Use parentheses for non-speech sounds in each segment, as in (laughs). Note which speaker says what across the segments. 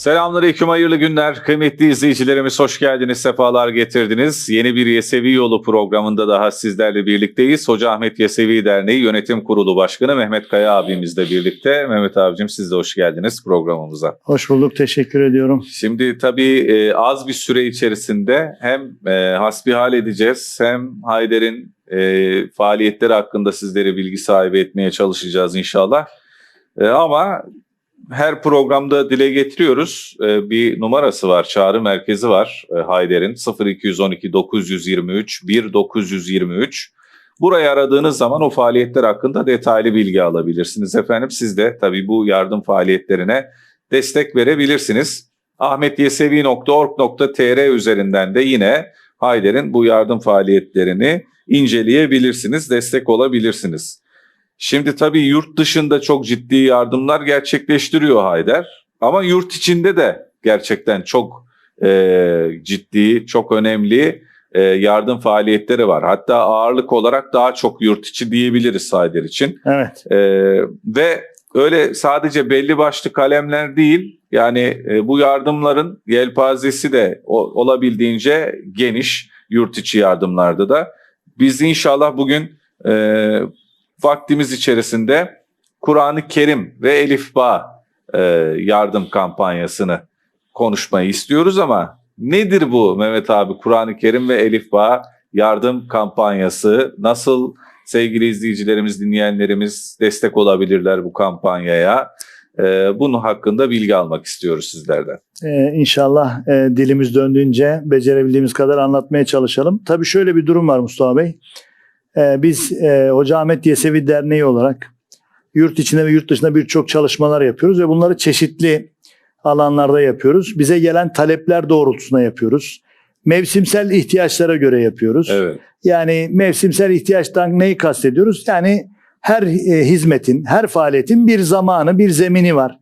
Speaker 1: Selamünaleyküm, hayırlı günler. Kıymetli izleyicilerimiz hoş geldiniz, sefalar getirdiniz. Yeni bir Yesevi Yolu programında daha sizlerle birlikteyiz. Hoca Ahmet Yesevi Derneği Yönetim Kurulu Başkanı Mehmet Kaya abimizle birlikte. Mehmet abicim siz de hoş geldiniz programımıza.
Speaker 2: Hoş bulduk, teşekkür ediyorum.
Speaker 1: Şimdi tabii e, az bir süre içerisinde hem e, hasbihal edeceğiz hem Hayder'in e, faaliyetleri hakkında sizleri bilgi sahibi etmeye çalışacağız inşallah. Ama her programda dile getiriyoruz. E, bir numarası var, çağrı merkezi var e, Hayder'in 0212 923 1923. Burayı aradığınız zaman o faaliyetler hakkında detaylı bilgi alabilirsiniz efendim. Siz de tabii bu yardım faaliyetlerine destek verebilirsiniz. ahmetyesevi.org.tr üzerinden de yine Hayder'in bu yardım faaliyetlerini inceleyebilirsiniz, destek olabilirsiniz. Şimdi tabii yurt dışında çok ciddi yardımlar gerçekleştiriyor Hayder. Ama yurt içinde de gerçekten çok e, ciddi, çok önemli e, yardım faaliyetleri var. Hatta ağırlık olarak daha çok yurt içi diyebiliriz Hayder için.
Speaker 2: Evet,
Speaker 1: Ee, ve öyle sadece belli başlı kalemler değil yani e, bu yardımların yelpazesi de o- olabildiğince geniş yurt içi yardımlarda da. Biz inşallah bugün e, vaktimiz içerisinde Kur'an-ı Kerim ve Elif Ba e, yardım kampanyasını konuşmayı istiyoruz ama nedir bu Mehmet abi Kur'an-ı Kerim ve Elif Ba yardım kampanyası nasıl sevgili izleyicilerimiz, dinleyenlerimiz destek olabilirler bu kampanyaya. Ee, bunun hakkında bilgi almak istiyoruz sizlerden.
Speaker 2: ee, inşallah e, dilimiz döndüğünce becerebildiğimiz kadar anlatmaya çalışalım. Tabii şöyle bir durum var Mustafa Bey. Ee, biz e, Hoca Ahmet Yesevi Derneği olarak yurt içinde ve yurt dışında birçok çalışmalar yapıyoruz ve bunları çeşitli alanlarda yapıyoruz. Bize gelen talepler doğrultusunda yapıyoruz. Mevsimsel ihtiyaçlara göre yapıyoruz.
Speaker 1: Evet.
Speaker 2: Yani mevsimsel ihtiyaçtan neyi kastediyoruz? Yani her e, hizmetin, her faaliyetin bir zamanı, bir zemini var.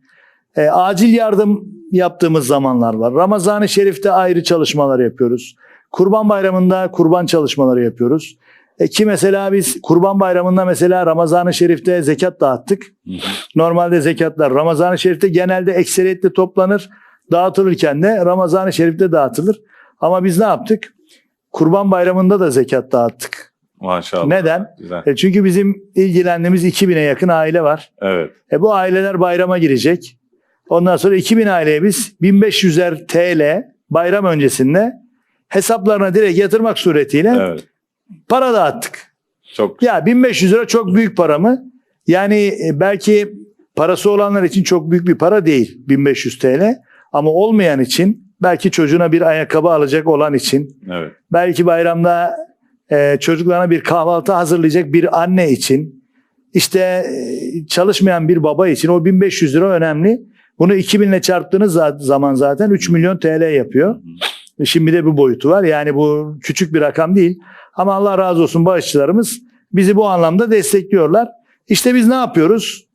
Speaker 2: E, acil yardım yaptığımız zamanlar var. Ramazan-ı Şerif'te ayrı çalışmalar yapıyoruz. Kurban Bayramı'nda kurban çalışmaları yapıyoruz. E, ki mesela biz Kurban Bayramı'nda mesela Ramazan-ı Şerif'te zekat dağıttık. Normalde zekatlar Ramazan-ı Şerif'te genelde ekseriyetle toplanır. Dağıtılırken de Ramazan-ı Şerif'te dağıtılır. Ama biz ne yaptık? Kurban Bayramı'nda da zekat dağıttık.
Speaker 1: Maşallah.
Speaker 2: Neden?
Speaker 1: Güzel.
Speaker 2: E çünkü bizim ilgilendiğimiz 2000'e yakın aile var.
Speaker 1: Evet.
Speaker 2: E bu aileler bayrama girecek. Ondan sonra 2000 aileye biz 1500'er TL bayram öncesinde hesaplarına direkt yatırmak suretiyle
Speaker 1: Evet.
Speaker 2: Para dağıttık.
Speaker 1: Çok
Speaker 2: Ya 1500 lira çok büyük para mı? Yani e, belki parası olanlar için çok büyük bir para değil 1500 TL. Ama olmayan için belki çocuğuna bir ayakkabı alacak olan için
Speaker 1: evet.
Speaker 2: belki bayramda e, çocuklarına bir kahvaltı hazırlayacak bir anne için işte e, çalışmayan bir baba için o 1500 lira önemli. Bunu 2000 ile çarptığınız za- zaman zaten 3 milyon TL yapıyor. Şimdi de bir boyutu var. Yani bu küçük bir rakam değil. Ama Allah razı olsun bağışçılarımız bizi bu anlamda destekliyorlar. İşte biz ne yapıyoruz?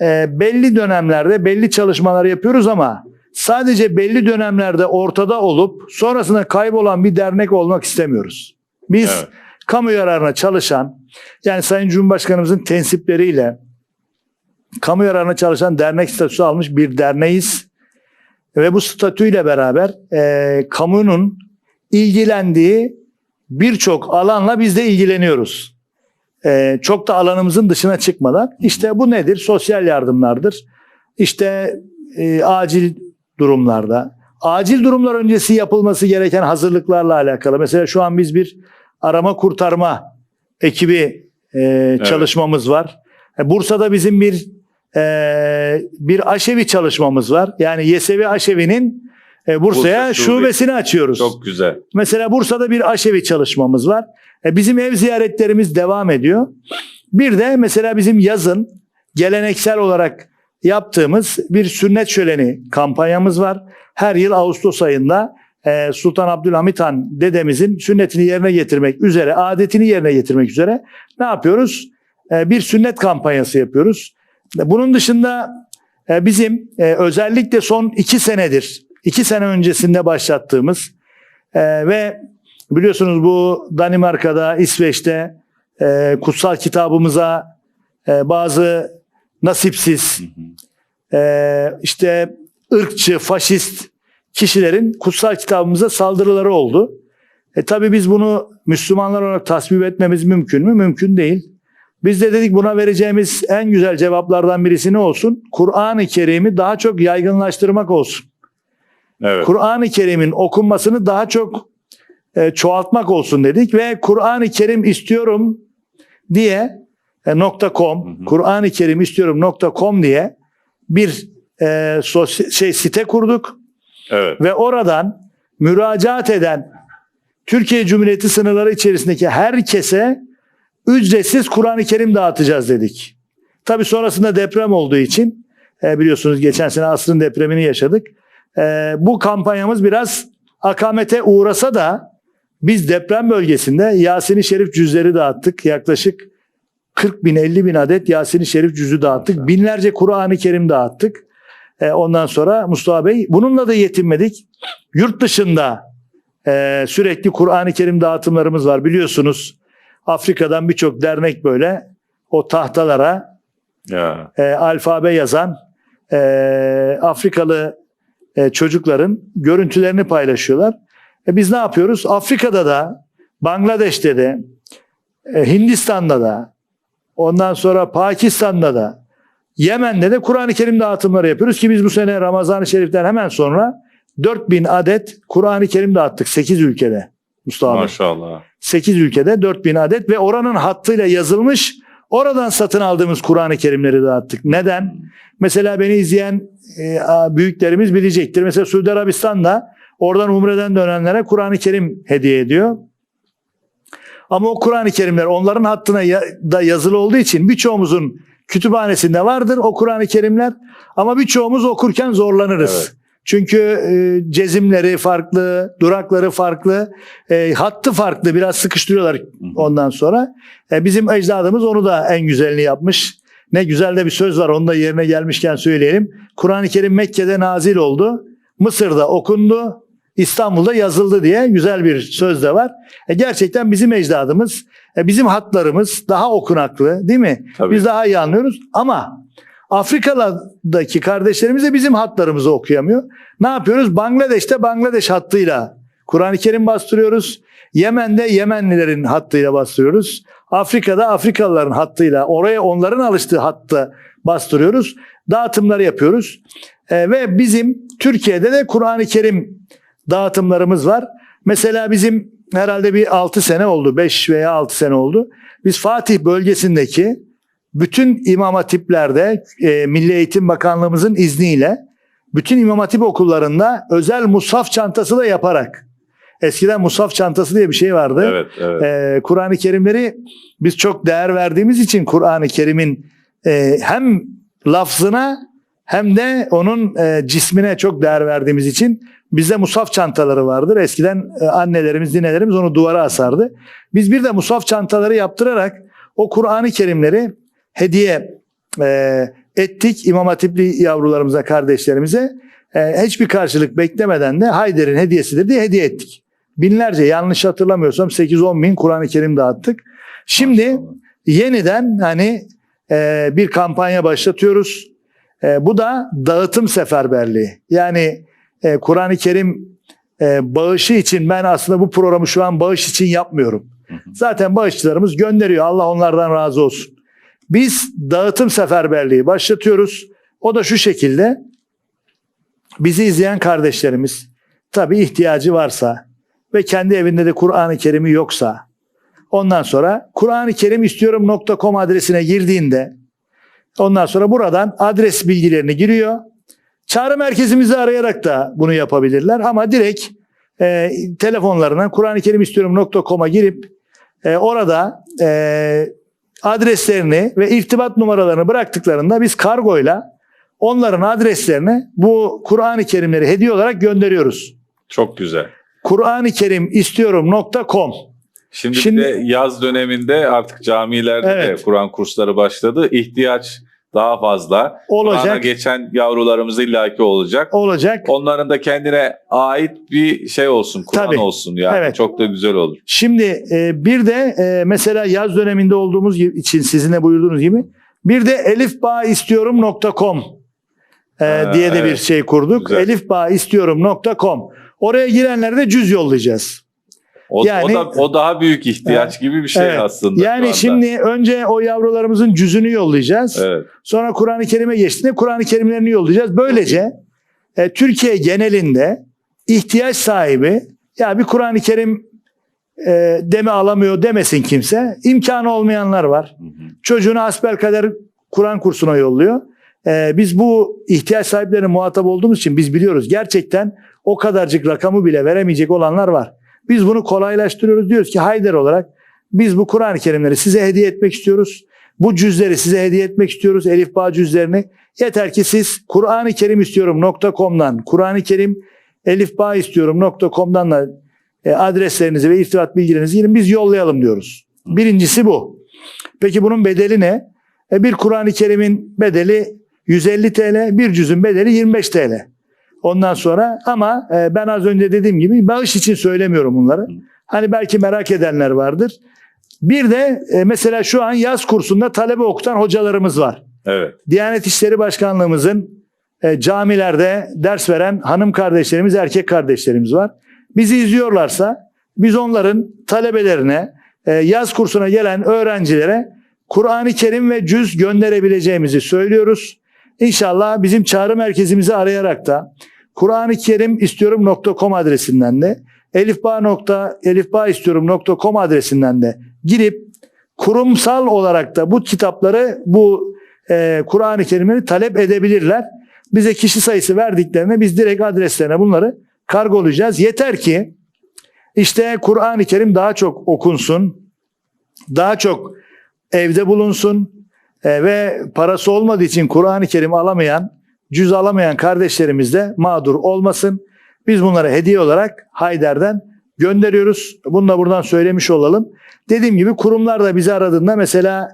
Speaker 2: E, belli dönemlerde belli çalışmalar yapıyoruz ama sadece belli dönemlerde ortada olup sonrasında kaybolan bir dernek olmak istemiyoruz. Biz
Speaker 1: Evet.
Speaker 2: kamu yararına çalışan yani Sayın Cumhurbaşkanımızın tensipleriyle kamu yararına çalışan dernek statüsü almış bir derneğiz. Ve bu statüyle beraber e, kamunun ilgilendiği birçok alanla biz de ilgileniyoruz. E, çok da alanımızın dışına çıkmadan. İşte bu nedir? Sosyal yardımlardır. İşte e, acil durumlarda, acil durumlar öncesi yapılması gereken hazırlıklarla alakalı. Mesela şu an biz bir arama kurtarma ekibi e, çalışmamız var. E, Bursa'da bizim bir e, bir aşevi çalışmamız var. Yani Yesevi Aşevi'nin e, Bursa'ya
Speaker 1: Bursa şube.
Speaker 2: şubesini açıyoruz.
Speaker 1: Çok güzel.
Speaker 2: Mesela Bursa'da bir aşevi çalışmamız var. E, bizim ev ziyaretlerimiz devam ediyor. Bir de mesela bizim yazın geleneksel olarak yaptığımız bir sünnet şöleni kampanyamız var. Her yıl Ağustos ayında e, Sultan Abdülhamit Han dedemizin sünnetini yerine getirmek üzere, adetini yerine getirmek üzere ne yapıyoruz? E, bir sünnet kampanyası yapıyoruz. Bunun dışında e, bizim e, özellikle son iki senedir, iki sene öncesinde başlattığımız e, ve biliyorsunuz bu Danimarka'da, İsveç'te e, kutsal kitabımıza e, bazı nasipsiz, e, işte ırkçı, faşist kişilerin kutsal kitabımıza saldırıları oldu. E tabi biz bunu Müslümanlar olarak tasvip etmemiz mümkün mü? Mümkün değil. Biz de dedik buna vereceğimiz en güzel cevaplardan birisi ne olsun? Kur'an-ı Kerim'i daha çok yaygınlaştırmak olsun.
Speaker 1: Evet.
Speaker 2: Kur'an-ı Kerim'in okunmasını daha çok e, çoğaltmak olsun dedik ve Kur'an-ı Kerim istiyorum diye e, nokta .com. Kur'an-ı Kerim istiyorum nokta .com diye bir e, sosy- şey site kurduk
Speaker 1: Evet.
Speaker 2: ve oradan müracaat eden Türkiye Cumhuriyeti sınırları içerisindeki herkese ücretsiz Kur'an-ı Kerim dağıtacağız dedik. Tabii sonrasında deprem olduğu için e, biliyorsunuz geçen sene asrın depremini yaşadık. E, bu kampanyamız biraz akamete uğrasa da biz deprem bölgesinde Yasin-i Şerif cüzleri dağıttık. Yaklaşık 40 bin 50 bin adet Yasin-i Şerif cüzü dağıttık. Binlerce Kur'an-ı Kerim dağıttık. E, ondan sonra Mustafa Bey bununla da yetinmedik. Yurt dışında e, sürekli Kur'an-ı Kerim dağıtımlarımız var biliyorsunuz. Afrika'dan birçok dernek böyle o tahtalara
Speaker 1: Ya.
Speaker 2: e, alfabe yazan e, Afrikalı e, çocukların görüntülerini paylaşıyorlar. E, biz ne yapıyoruz? Afrika'da da, Bangladeş'te de, e, Hindistan'da da, ondan sonra Pakistan'da da, Yemen'de de Kur'an-ı Kerim dağıtımları yapıyoruz ki biz bu sene Ramazan-ı Şerif'ten hemen sonra 4000 adet Kur'an-ı Kerim dağıttık 8 ülkede. Mustafa.
Speaker 1: Maşallah.
Speaker 2: 8 ülkede 4000 adet ve oranın hattıyla yazılmış oradan satın aldığımız Kur'an-ı Kerimleri dağıttık. Neden? Mesela beni izleyen e, büyüklerimiz bilecektir. Mesela Suudi Arabistan'da oradan Umre'den dönenlere Kur'an-ı Kerim hediye ediyor. Ama o Kur'an-ı Kerimler onların hattına ya- da yazılı olduğu için birçoğumuzun kütüphanesinde vardır o Kur'an-ı Kerimler. Ama birçoğumuz okurken zorlanırız.
Speaker 1: Evet.
Speaker 2: Çünkü e, cezimleri farklı, durakları farklı, e, hattı farklı. Biraz sıkıştırıyorlar ondan sonra. E, bizim ecdadımız onu da en güzelini yapmış. Ne güzel de bir söz var onu da yerine gelmişken söyleyelim. Kur'an-ı Kerim Mekke'de nazil oldu. Mısır'da okundu. İstanbul'da yazıldı diye güzel bir söz de var. E, gerçekten bizim ecdadımız, e, bizim hatlarımız daha okunaklı değil mi?
Speaker 1: Tabii.
Speaker 2: Biz daha iyi anlıyoruz ama Afrika'daki kardeşlerimiz de bizim hatlarımızı okuyamıyor. Ne yapıyoruz? Bangladeş'te Bangladeş hattıyla Kur'an-ı Kerim bastırıyoruz. Yemen'de Yemenlilerin hattıyla bastırıyoruz. Afrika'da Afrikalıların hattıyla oraya onların alıştığı hatta bastırıyoruz. Dağıtımları yapıyoruz. Ee, ve bizim Türkiye'de de Kur'an-ı Kerim dağıtımlarımız var. Mesela bizim herhalde bir 6 sene oldu. 5 veya 6 sene oldu. Biz Fatih bölgesindeki bütün imam hatiplerde e, Milli Eğitim Bakanlığımızın izniyle bütün imam hatip okullarında özel mushaf çantası da yaparak eskiden mushaf çantası diye bir şey vardı.
Speaker 1: Evet, evet.
Speaker 2: Ee, Kur'an-ı Kerimleri biz çok değer verdiğimiz için Kur'an-ı Kerim'in e, hem lafzına hem de onun e, cismine çok değer verdiğimiz için bizde musaf çantaları vardır. Eskiden e, annelerimiz, ninelerimiz onu duvara asardı. Biz bir de musaf çantaları yaptırarak o Kur'an-ı Kerimleri hediye e, ettik İmam Hatipli yavrularımıza, kardeşlerimize. E, hiçbir karşılık beklemeden de Hayder'in hediyesidir diye hediye ettik. Binlerce yanlış hatırlamıyorsam 8-10 bin Kur'an-ı Kerim dağıttık. Şimdi
Speaker 1: Maşallah.
Speaker 2: yeniden hani e, bir kampanya başlatıyoruz. E, bu da dağıtım seferberliği. Yani e, Kur'an-ı Kerim e, bağışı için ben aslında bu programı şu an bağış için yapmıyorum. Zaten bağışçılarımız gönderiyor. Allah onlardan razı olsun. Biz dağıtım seferberliği başlatıyoruz. O da şu şekilde. Bizi izleyen kardeşlerimiz tabii ihtiyacı varsa ve kendi evinde de Kur'an-ı Kerim'i yoksa ondan sonra Kur'an-ı Kerim istiyorum.com adresine girdiğinde ondan sonra buradan adres bilgilerini giriyor. Çağrı merkezimizi arayarak da bunu yapabilirler ama direkt e, telefonlarına Kur'an-ı Kerim istiyorum.com'a girip e, orada e, adreslerini ve irtibat numaralarını bıraktıklarında biz kargoyla onların adreslerine bu Kur'an-ı Kerimleri hediye olarak gönderiyoruz.
Speaker 1: Çok güzel.
Speaker 2: Kur'an-ı Kerim istiyorum.com
Speaker 1: Şimdi,
Speaker 2: Şimdi-
Speaker 1: de yaz döneminde artık camilerde de
Speaker 2: Evet.
Speaker 1: Kur'an kursları başladı. İhtiyaç daha fazla.
Speaker 2: Olacak.
Speaker 1: geçen yavrularımız illaki olacak.
Speaker 2: olacak.
Speaker 1: Onların da kendine ait bir şey olsun, Kur'an
Speaker 2: Tabii.
Speaker 1: olsun yani.
Speaker 2: Evet.
Speaker 1: Çok da güzel olur.
Speaker 2: Şimdi e, bir de e, mesela yaz döneminde olduğumuz için sizin de buyurduğunuz gibi bir de elifbaistiyorum.com e,
Speaker 1: Ha,
Speaker 2: diye de bir
Speaker 1: evet.
Speaker 2: şey kurduk. Elifbaistiyorum.com. Oraya girenlere de cüz yollayacağız.
Speaker 1: O,
Speaker 2: Yani-
Speaker 1: o, da, o daha büyük ihtiyaç gibi bir şey
Speaker 2: Evet.
Speaker 1: aslında.
Speaker 2: Yani şimdi önce o yavrularımızın cüzünü yollayacağız.
Speaker 1: Evet.
Speaker 2: Sonra Kur'an-ı Kerim'e geçtiğinde Kur'an-ı Kerimlerini yollayacağız. Böylece e, Türkiye genelinde ihtiyaç sahibi ya bir Kur'an-ı Kerim e, deme alamıyor demesin kimse. İmkanı olmayanlar var.
Speaker 1: Hı hı.
Speaker 2: Çocuğunu hasbelkader Kur'an kursuna yolluyor. E, biz bu ihtiyaç sahiplerine muhatap olduğumuz için biz biliyoruz. Gerçekten o kadarcık rakamı bile veremeyecek olanlar var. Biz bunu kolaylaştırıyoruz. Diyoruz ki Hayder olarak biz bu Kur'an-ı Kerimleri size hediye etmek istiyoruz. Bu cüzleri size hediye etmek istiyoruz. Elif Bağ cüzlerini. Yeter ki siz Kur'an-ı Kerim istiyorum.com'dan Kur'an-ı Kerim Elif Bağ istiyorum.com'dan da e, adreslerinizi ve irtibat bilgilerinizi girin biz yollayalım diyoruz. Birincisi bu. Peki bunun bedeli ne? E, bir Kur'an-ı Kerim'in bedeli 150 TL, bir cüzün bedeli 25 TL. Ondan sonra ama e, ben az önce dediğim gibi bağış için söylemiyorum bunları. Hani belki merak edenler vardır. Bir de e, mesela şu an yaz kursunda talebe okutan hocalarımız var.
Speaker 1: Evet.
Speaker 2: Diyanet İşleri Başkanlığımızın e, camilerde ders veren hanım kardeşlerimiz, erkek kardeşlerimiz var. Bizi izliyorlarsa biz onların talebelerine, e, yaz kursuna gelen öğrencilere Kur'an-ı Kerim ve cüz gönderebileceğimizi söylüyoruz. İnşallah bizim çağrı merkezimizi arayarak da Kur'an-ı Kerim istiyorum.com adresinden de elifba.elifbaistiyorum.com adresinden de girip kurumsal olarak da bu kitapları bu e, Kur'an-ı Kerimleri talep edebilirler. Bize kişi sayısı verdiklerine biz direkt adreslerine bunları kargolayacağız. Yeter ki işte Kur'an-ı Kerim daha çok okunsun, daha çok evde bulunsun e, ve parası olmadığı için Kur'an-ı Kerim alamayan, cüz alamayan kardeşlerimiz de mağdur olmasın. Biz bunları hediye olarak Hayder'den gönderiyoruz. Bunu da buradan söylemiş olalım. Dediğim gibi kurumlar da bizi aradığında mesela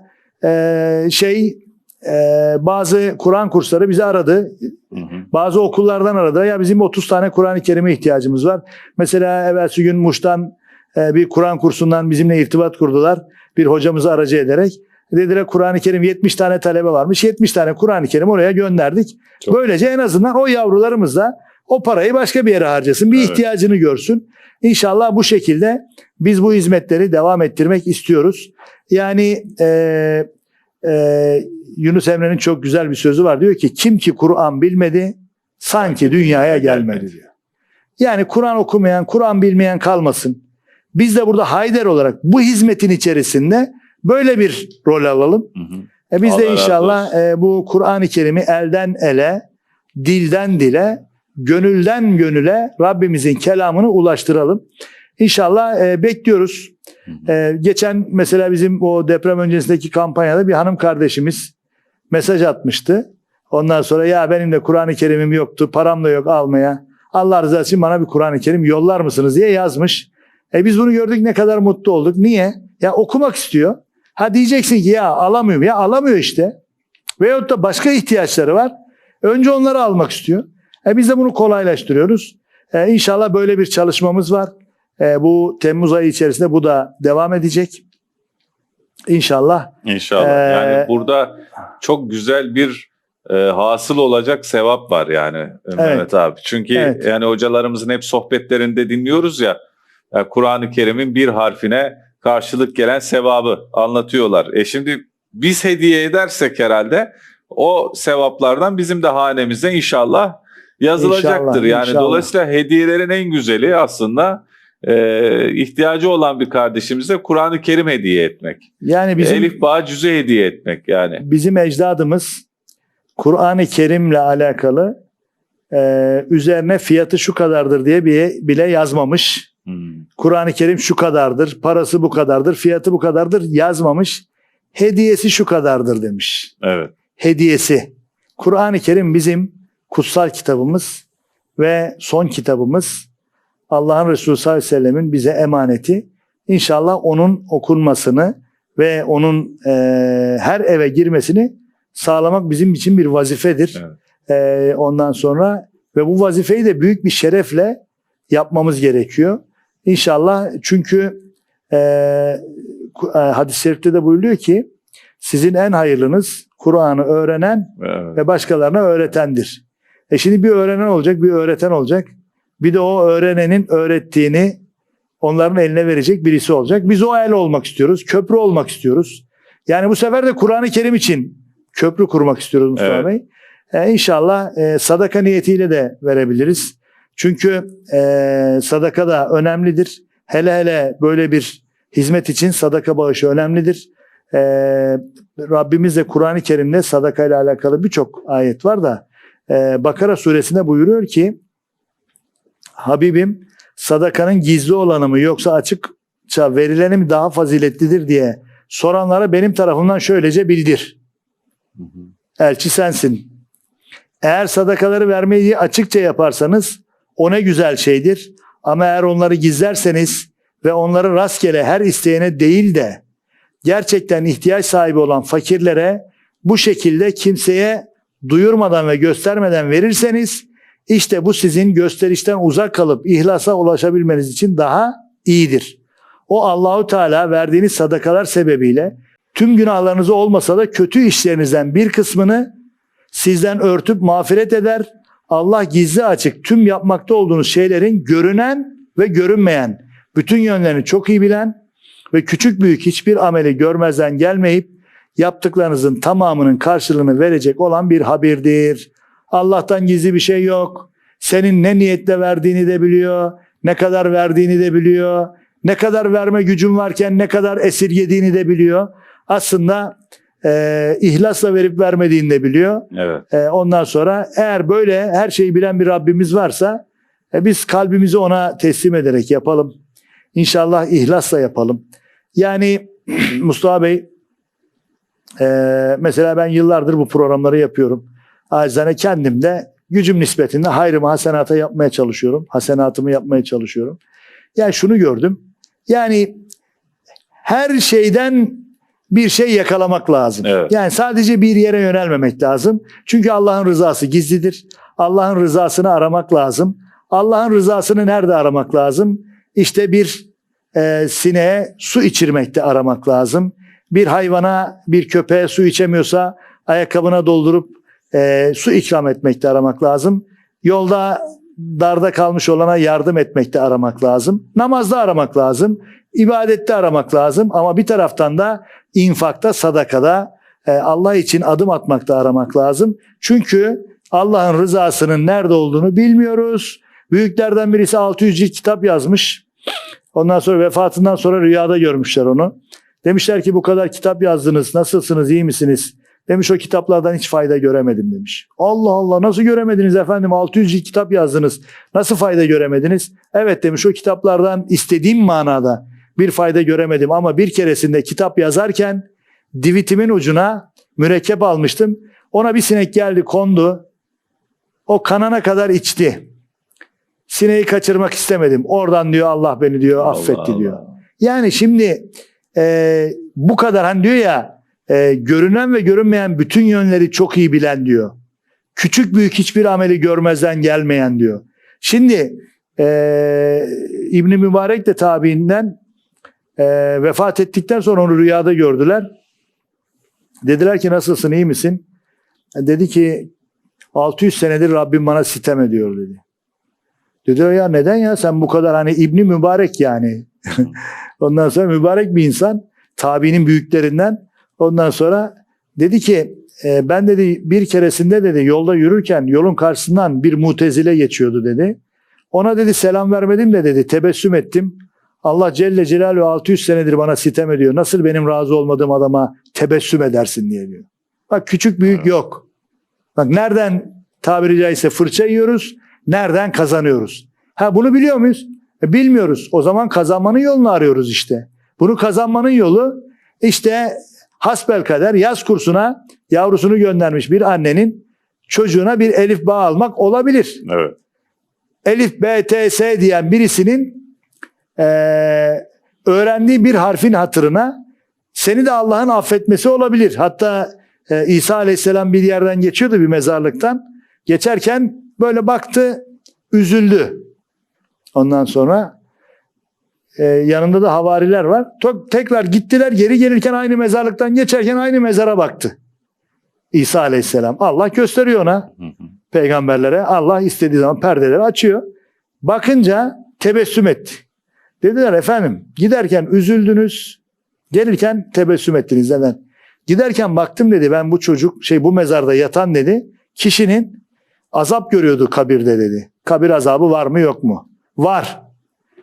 Speaker 2: e, şey e, bazı Kur'an kursları bizi aradı.
Speaker 1: Hı hı.
Speaker 2: Bazı okullardan aradı. Ya bizim 30 tane Kur'an-ı Kerim'e ihtiyacımız var. Mesela evvelsi gün Muş'tan e, bir Kur'an kursundan bizimle irtibat kurdular. Bir hocamızı aracı ederek. Dediler Kur'an-ı Kerim 70 tane talebe varmış. 70 tane Kur'an-ı Kerim oraya gönderdik.
Speaker 1: Çok
Speaker 2: Böylece en azından o yavrularımız da o parayı başka bir yere harcasın. Bir
Speaker 1: Evet.
Speaker 2: ihtiyacını görsün. İnşallah bu şekilde biz bu hizmetleri devam ettirmek istiyoruz. Yani e, e, Yunus Emre'nin çok güzel bir sözü var. Diyor ki kim ki Kur'an bilmedi sanki dünyaya gelmedi diyor. Yani Kur'an okumayan, Kur'an bilmeyen kalmasın. Biz de burada Hayder olarak bu hizmetin içerisinde böyle bir rol alalım.
Speaker 1: Hı hı.
Speaker 2: E biz
Speaker 1: Allah
Speaker 2: de inşallah e, bu Kur'an-ı Kerim'i elden ele, dilden dile, gönülden gönüle Rabbimizin kelamını ulaştıralım. İnşallah e, bekliyoruz.
Speaker 1: Hı
Speaker 2: E, geçen mesela bizim o deprem öncesindeki kampanyada bir hanım kardeşimiz mesaj atmıştı. Ondan sonra ya benim de Kur'an-ı Kerim'im yoktu, param da yok almaya. Allah rızası için bana bir Kur'an-ı Kerim yollar mısınız diye yazmış. E biz bunu gördük ne kadar mutlu olduk. Niye? Ya okumak istiyor. Ha diyeceksin ki ya alamıyorum. Ya alamıyor işte. Veyahut da başka ihtiyaçları var. Önce onları almak istiyor. E biz de bunu kolaylaştırıyoruz. E inşallah böyle bir çalışmamız var. E bu Temmuz ayı içerisinde bu da devam edecek. İnşallah.
Speaker 1: İnşallah.
Speaker 2: Ee,
Speaker 1: yani burada çok güzel bir e, hasıl olacak sevap var yani e, Mehmet abi. Çünkü
Speaker 2: Evet.
Speaker 1: yani hocalarımızın hep sohbetlerinde dinliyoruz ya ya Kur'an-ı Kerim'in bir harfine karşılık gelen sevabı anlatıyorlar. E şimdi biz hediye edersek herhalde o sevaplardan bizim de hanemize inşallah yazılacaktır.
Speaker 2: İnşallah,
Speaker 1: yani
Speaker 2: inşallah.
Speaker 1: dolayısıyla hediyelerin en güzeli aslında e, ihtiyacı olan bir kardeşimize Kur'an-ı Kerim hediye etmek.
Speaker 2: Yani bizim
Speaker 1: Elif bağ cüze hediye etmek yani.
Speaker 2: bizim ecdadımız Kur'an-ı Kerim'le alakalı e, üzerine fiyatı şu kadardır diye bir, bile yazmamış.
Speaker 1: Hmm.
Speaker 2: Kur'an-ı Kerim şu kadardır, parası bu kadardır, fiyatı bu kadardır yazmamış. Hediyesi şu kadardır demiş.
Speaker 1: Evet.
Speaker 2: Hediyesi. Kur'an-ı Kerim bizim kutsal kitabımız ve son kitabımız. Allah'ın Resulü sallallahu aleyhi ve sellemin bize emaneti. İnşallah onun okunmasını ve onun e, her eve girmesini sağlamak bizim için bir vazifedir. E, ondan sonra ve bu vazifeyi de büyük bir şerefle yapmamız gerekiyor. İnşallah çünkü e, e, hadis-i şerifte de buyuruyor ki sizin en hayırlınız Kur'an'ı öğrenen
Speaker 1: evet.
Speaker 2: ve başkalarına öğretendir. E şimdi bir öğrenen olacak, bir öğreten olacak. Bir de o öğrenenin öğrettiğini onların eline verecek birisi olacak. Biz o el olmak istiyoruz. Köprü olmak istiyoruz. Yani bu sefer de Kur'an-ı Kerim için köprü kurmak istiyoruz Mustafa
Speaker 1: Evet.
Speaker 2: Bey. E, inşallah e, sadaka niyetiyle de verebiliriz. Çünkü e, sadaka da önemlidir. Hele hele böyle bir hizmet için sadaka bağışı önemlidir. E, Rabbimiz de Kur'an-ı Kerim'de sadaka ile alakalı birçok ayet var da e, Bakara suresinde buyuruyor ki Habibim sadakanın gizli olanı mı yoksa açıkça verileni mi daha faziletlidir diye soranlara benim tarafımdan şöylece bildir. Elçi sensin. Eğer sadakaları vermeyi açıkça yaparsanız o ne güzel şeydir. Ama eğer onları gizlerseniz ve onları rastgele her isteyene değil de gerçekten ihtiyaç sahibi olan fakirlere bu şekilde kimseye duyurmadan ve göstermeden verirseniz işte bu sizin gösterişten uzak kalıp ihlasa ulaşabilmeniz için daha iyidir. O Allahu Teala verdiğiniz sadakalar sebebiyle tüm günahlarınızı olmasa da kötü işlerinizden bir kısmını sizden örtüp mağfiret eder. Allah gizli açık tüm yapmakta olduğunuz şeylerin görünen ve görünmeyen bütün yönlerini çok iyi bilen ve küçük büyük hiçbir ameli görmezden gelmeyip yaptıklarınızın tamamının karşılığını verecek olan bir habirdir. Allah'tan gizli bir şey yok. Senin ne niyetle verdiğini de biliyor, ne kadar verdiğini de biliyor, ne kadar verme gücün varken ne kadar esirgediğini de biliyor. Aslında e, ihlasla verip vermediğini de biliyor.
Speaker 1: Evet.
Speaker 2: E, ondan sonra eğer böyle her şeyi bilen bir Rabbimiz varsa e, biz kalbimizi ona teslim ederek yapalım. İnşallah ihlasla yapalım. Yani (clears throat) Mustafa Bey e, mesela ben yıllardır bu programları yapıyorum. Acizane kendim de gücüm nispetinde hayrımı hasenata yapmaya çalışıyorum. Hasenatımı yapmaya çalışıyorum. Yani şunu gördüm. Yani her şeyden bir şey yakalamak lazım.
Speaker 1: Evet.
Speaker 2: Yani sadece bir yere yönelmemek lazım. Çünkü Allah'ın rızası gizlidir. Allah'ın rızasını aramak lazım. Allah'ın rızasını nerede aramak lazım? İşte bir e, sineğe su içirmekte aramak lazım. Bir hayvana, bir köpeğe su içemiyorsa ayakkabına doldurup e, su ikram etmekte aramak lazım. Yolda darda kalmış olana yardım etmekte aramak lazım. Namazda aramak lazım. ibadette aramak lazım. Ama bir taraftan da infakta, sadakada e, Allah için adım atmakta aramak lazım. Çünkü Allah'ın rızasının nerede olduğunu bilmiyoruz. Büyüklerden birisi 600 cilt kitap yazmış. Ondan sonra vefatından sonra rüyada görmüşler onu. Demişler ki bu kadar kitap yazdınız, nasılsınız, iyi misiniz? Demiş o kitaplardan hiç fayda göremedim demiş. Allah Allah nasıl göremediniz efendim 600 cilt kitap yazdınız. Nasıl fayda göremediniz? Evet demiş o kitaplardan istediğim manada bir fayda göremedim ama bir keresinde kitap yazarken divitimin ucuna mürekkep almıştım. Ona bir sinek geldi kondu. O kanana kadar içti. Sineği kaçırmak istemedim. Oradan diyor Allah beni diyor affetti
Speaker 1: Allah
Speaker 2: diyor.
Speaker 1: Allah.
Speaker 2: Yani şimdi e, bu kadar hani diyor ya e, görünen ve görünmeyen bütün yönleri çok iyi bilen diyor. Küçük büyük hiçbir ameli görmezden gelmeyen diyor. Şimdi e, İbni Mübarek de tabiinden e, vefat ettikten sonra onu rüyada gördüler. Dediler ki nasılsın iyi misin? Dedi ki 600 senedir Rabbim bana sitem ediyor dedi. Dediler ya neden ya sen bu kadar hani İbni Mübarek yani. (laughs) Ondan sonra mübarek bir insan tabiinin büyüklerinden. Ondan sonra dedi ki e, ben dedi bir keresinde dedi yolda yürürken yolun karşısından bir mutezile geçiyordu dedi. Ona dedi selam vermedim de dedi tebessüm ettim. Allah Celle Celaluhu 600 senedir bana sitem ediyor. Nasıl benim razı olmadığım adama tebessüm edersin diye diyor. Bak küçük büyük yok. Bak nereden tabiri caizse fırça yiyoruz, nereden kazanıyoruz. Ha bunu biliyor muyuz? E, bilmiyoruz. O zaman kazanmanın yolunu arıyoruz işte. Bunu kazanmanın yolu işte hasbel kader yaz kursuna yavrusunu göndermiş bir annenin çocuğuna bir elif bağ almak olabilir.
Speaker 1: Evet.
Speaker 2: Elif, B, T, S diyen birisinin eee, öğrendiği bir harfin hatırına seni de Allah'ın affetmesi olabilir. Hatta e, İsa Aleyhisselam bir yerden geçiyordu bir mezarlıktan. Geçerken böyle baktı, üzüldü. Ondan sonra e, yanında da havariler var. Tekrar gittiler geri gelirken aynı mezarlıktan geçerken aynı mezara baktı. İsa Aleyhisselam. Allah gösteriyor ona. Peygamberlere. Allah istediği zaman perdeleri açıyor. Bakınca tebessüm etti. Dediler efendim giderken üzüldünüz, gelirken tebessüm ettiniz neden? Giderken baktım dedi ben bu çocuk şey bu mezarda yatan dedi kişinin azap görüyordu kabirde dedi. Kabir azabı var mı yok mu? Var.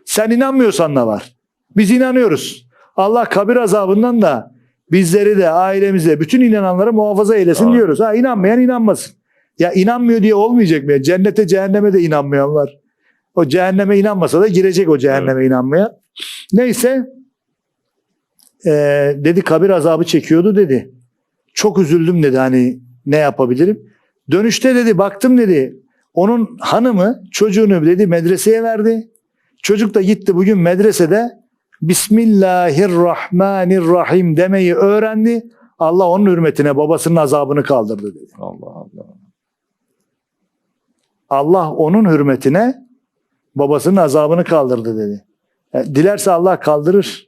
Speaker 2: Sen inanmıyorsan da var. Biz inanıyoruz. Allah kabir azabından da bizleri de ailemizi de bütün inananları muhafaza eylesin
Speaker 1: Amin.
Speaker 2: diyoruz. Ha inanmayan inanmasın. Ya inanmıyor diye olmayacak mı? Cennete cehenneme de inanmayan var. O cehenneme inanmasa da girecek o cehenneme inanmaya. Neyse eee, dedi kabir azabı çekiyordu dedi. Çok üzüldüm dedi hani ne yapabilirim? Dönüşte dedi baktım dedi onun hanımı çocuğunu dedi medreseye verdi. Çocuk da gitti bugün medresede Bismillahirrahmanirrahim demeyi öğrendi. Allah onun hürmetine babasının azabını kaldırdı dedi.
Speaker 1: Allah Allah.
Speaker 2: Allah onun hürmetine babasının azabını kaldırdı dedi. E, dilerse Allah kaldırır.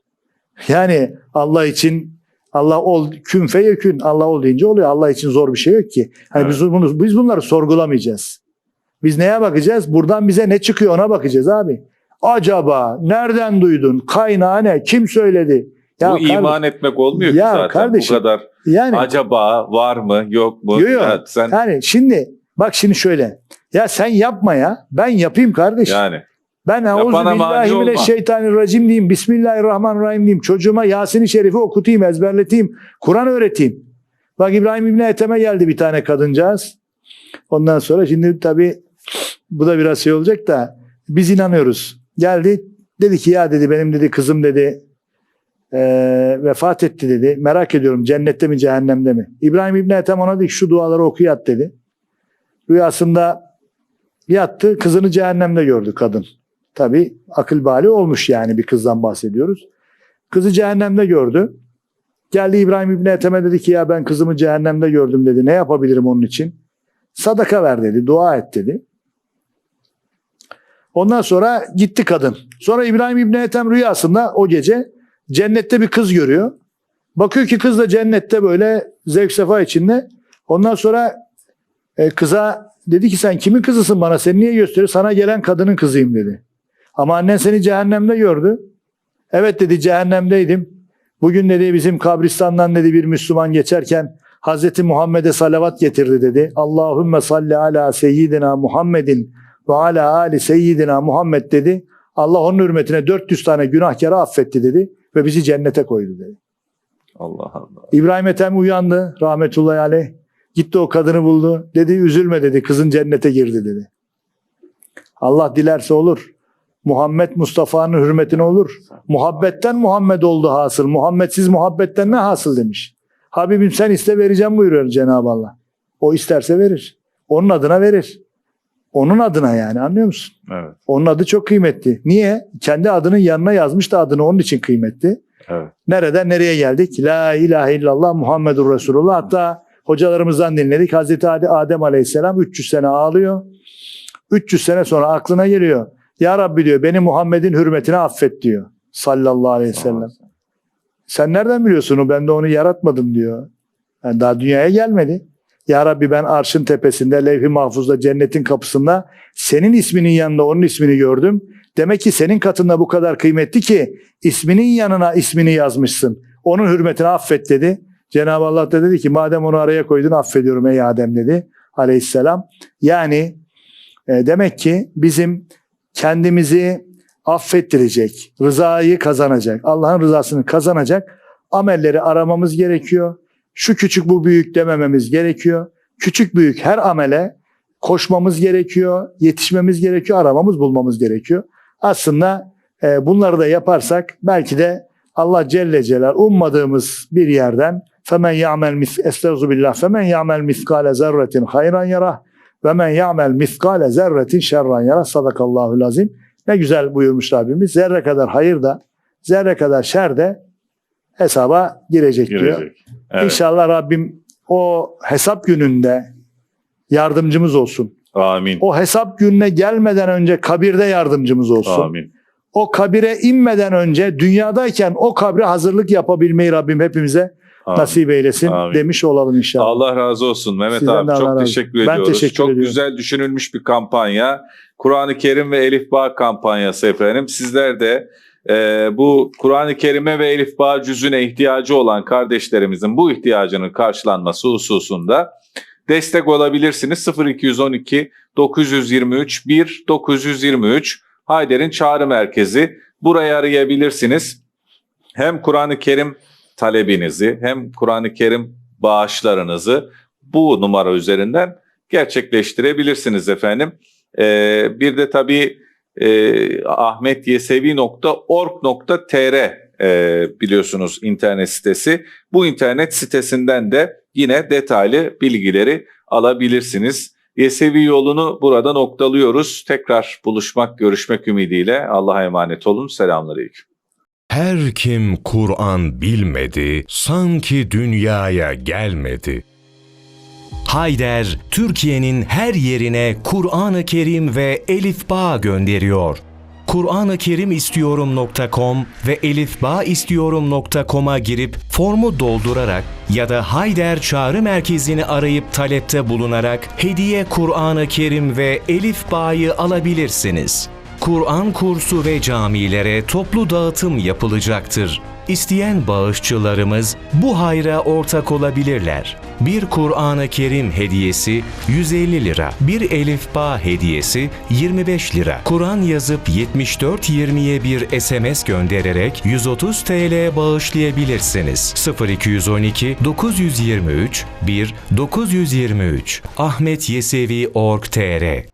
Speaker 2: Yani Allah için Allah ol kün feyekün Allah ol deyince oluyor. Allah için zor bir şey yok ki. Hani
Speaker 1: Evet.
Speaker 2: biz bunu biz bunları sorgulamayacağız. Biz neye bakacağız? Buradan bize ne çıkıyor ona bakacağız abi. Acaba nereden duydun? Kaynağı ne? Kim söyledi?
Speaker 1: bu
Speaker 2: kardeş-
Speaker 1: iman etmek olmuyor
Speaker 2: Ya
Speaker 1: ki zaten
Speaker 2: kardeşim,
Speaker 1: bu kadar.
Speaker 2: yani
Speaker 1: Acaba var mı yok mu?
Speaker 2: Yo, yo.
Speaker 1: Evet, sen
Speaker 2: yani şimdi bak şimdi şöyle. Ya sen yapma ya. Ben yapayım kardeş.
Speaker 1: yani
Speaker 2: Ben. Euzubillahimineşşeytanirracim diyeyim. Bismillahirrahmanirrahim diyeyim. Çocuğuma Yasin-i Şerif'i okutayım, ezberleteyim. Kur'an öğreteyim. Bak İbrahim İbni Ethem'e geldi bir tane kadıncağız. Ondan sonra şimdi tabii bu da biraz şey olacak da biz inanıyoruz. Geldi dedi ki ya dedi benim dedi kızım dedi eee, vefat etti dedi. Merak ediyorum cennette mi cehennemde mi? İbrahim İbni Ethem ona dedi ki şu duaları oku yat dedi. Rüyasında yattı kızını cehennemde gördü kadın. Tabii akıl bali olmuş yani bir kızdan bahsediyoruz. Kızı cehennemde gördü. Geldi İbrahim İbni Ethem'e dedi ki ya ben kızımı cehennemde gördüm dedi. Ne yapabilirim onun için? Sadaka ver dedi. Dua et dedi. Ondan sonra gitti kadın. Sonra İbrahim İbni Ethem rüyasında o gece cennette bir kız görüyor. Bakıyor ki kız da cennette böyle zevk sefa içinde. Ondan sonra e, kıza dedi ki sen kimin kızısın bana? Seni niye gösteriyor? Sana gelen kadının kızıyım dedi. Ama annen seni cehennemde gördü. Evet dedi cehennemdeydim. Bugün dedi bizim kabristandan dedi bir Müslüman geçerken Hazreti Muhammed'e salavat getirdi dedi. Allahümme salli ala seyyidina Muhammedin ve ala ali seyyidina Muhammed dedi. Allah onun hürmetine 400 tane günahkarı affetti dedi ve bizi cennete koydu dedi.
Speaker 1: Allah Allah.
Speaker 2: İbrahim Ethem uyandı rahmetullahi aleyh. Gitti o kadını buldu. Dedi üzülme dedi kızın cennete girdi dedi. Allah dilerse olur. Muhammed Mustafa'nın hürmetine olur. Muhabbetten Muhammed oldu hasıl. Muhammedsiz muhabbetten ne hasıl demiş. Habibim sen iste vereceğim buyuruyor Cenab-ı Allah. O isterse verir. Onun adına verir. Onun adına yani anlıyor musun?
Speaker 1: Evet.
Speaker 2: Onun adı çok kıymetli. Niye? Kendi adının yanına yazmış da adını onun için kıymetli.
Speaker 1: Evet.
Speaker 2: Nereden nereye geldik? La ilahe illallah Muhammedur Resulullah. Hatta hocalarımızdan dinledik. Hazreti Ade- Adem Aleyhisselam 300 sene ağlıyor. 300 sene sonra aklına geliyor. Ya Rabbi diyor beni Muhammed'in hürmetine affet diyor. Sallallahu aleyhi ve sellem. Sen nereden biliyorsun o? Ben de onu yaratmadım diyor. Yani daha dünyaya gelmedi. Ya Rabbi ben arşın tepesinde, levh-i mahfuzda, cennetin kapısında senin isminin yanında onun ismini gördüm. Demek ki senin katında bu kadar kıymetli ki isminin yanına ismini yazmışsın. Onun hürmetine affet dedi. Cenab-ı Allah da dedi ki madem onu araya koydun affediyorum ey Adem dedi aleyhisselam. Yani e, demek ki bizim kendimizi affettirecek, rızayı kazanacak, Allah'ın rızasını kazanacak amelleri aramamız gerekiyor. Şu küçük bu büyük demememiz gerekiyor. Küçük büyük her amele koşmamız gerekiyor, yetişmemiz gerekiyor, aramamız bulmamız gerekiyor. Aslında e, bunları da yaparsak belki de Allah Celle Celal ummadığımız bir yerden femen ya'mel mis estağzu billah femen ya'mel miskale zerretin hayran yara ve men ya'mel miskale zerretin şerran yara sadakallahu lazim. Ne güzel buyurmuş Rabbimiz. Zerre kadar hayır da zerre kadar şer de hesaba girecek, diyor.
Speaker 1: Girecek. Evet.
Speaker 2: İnşallah Rabbim o hesap gününde yardımcımız olsun.
Speaker 1: Amin.
Speaker 2: O hesap gününe gelmeden önce kabirde yardımcımız olsun.
Speaker 1: Amin.
Speaker 2: O kabire inmeden önce dünyadayken o kabre hazırlık yapabilmeyi Rabbim hepimize
Speaker 1: Amin.
Speaker 2: nasip eylesin
Speaker 1: Amin.
Speaker 2: demiş olalım inşallah.
Speaker 1: Allah razı olsun Mehmet
Speaker 2: Sizden
Speaker 1: abi. Çok
Speaker 2: razı
Speaker 1: teşekkür
Speaker 2: Ben
Speaker 1: ediyoruz.
Speaker 2: teşekkür
Speaker 1: çok
Speaker 2: ediyorum.
Speaker 1: güzel düşünülmüş bir kampanya. Kur'an-ı Kerim ve Elif Bağ kampanyası efendim. Sizler de e, bu Kur'an-ı Kerim'e ve Elif Bağ cüzüne ihtiyacı olan kardeşlerimizin bu ihtiyacının karşılanması hususunda destek olabilirsiniz. 0212 923 1 923 Hayder'in çağrı merkezi. Burayı arayabilirsiniz. Hem Kur'an-ı Kerim talebinizi hem Kur'an-ı Kerim bağışlarınızı bu numara üzerinden gerçekleştirebilirsiniz efendim. Ee, bir de tabii e, ahmetyesevi.org.tr e, biliyorsunuz internet sitesi. Bu internet sitesinden de yine detaylı bilgileri alabilirsiniz. Yesevi yolunu burada noktalıyoruz. Tekrar buluşmak, görüşmek ümidiyle Allah'a emanet olun. Selamünaleyküm.
Speaker 3: Her kim Kur'an bilmedi, sanki dünyaya gelmedi. Hayder, Türkiye'nin her yerine Kur'an-ı Kerim ve Elif Bağ gönderiyor. Kur'an-ı Kerim istiyorum.com ve elifbaistiyorum.com'a girip formu doldurarak ya da Hayder Çağrı Merkezi'ni arayıp talepte bulunarak hediye Kur'an-ı Kerim ve Elif Bağ'ı alabilirsiniz. Kur'an kursu ve camilere toplu dağıtım yapılacaktır. İsteyen bağışçılarımız bu hayra ortak olabilirler. Bir Kur'an-ı Kerim hediyesi 150 lira, bir Elif Bağ hediyesi 25 lira. Kur'an yazıp 7420'ye bir SMS göndererek 130 TL bağışlayabilirsiniz. 0212 923 1 923 Ahmet Yesevi Org.tr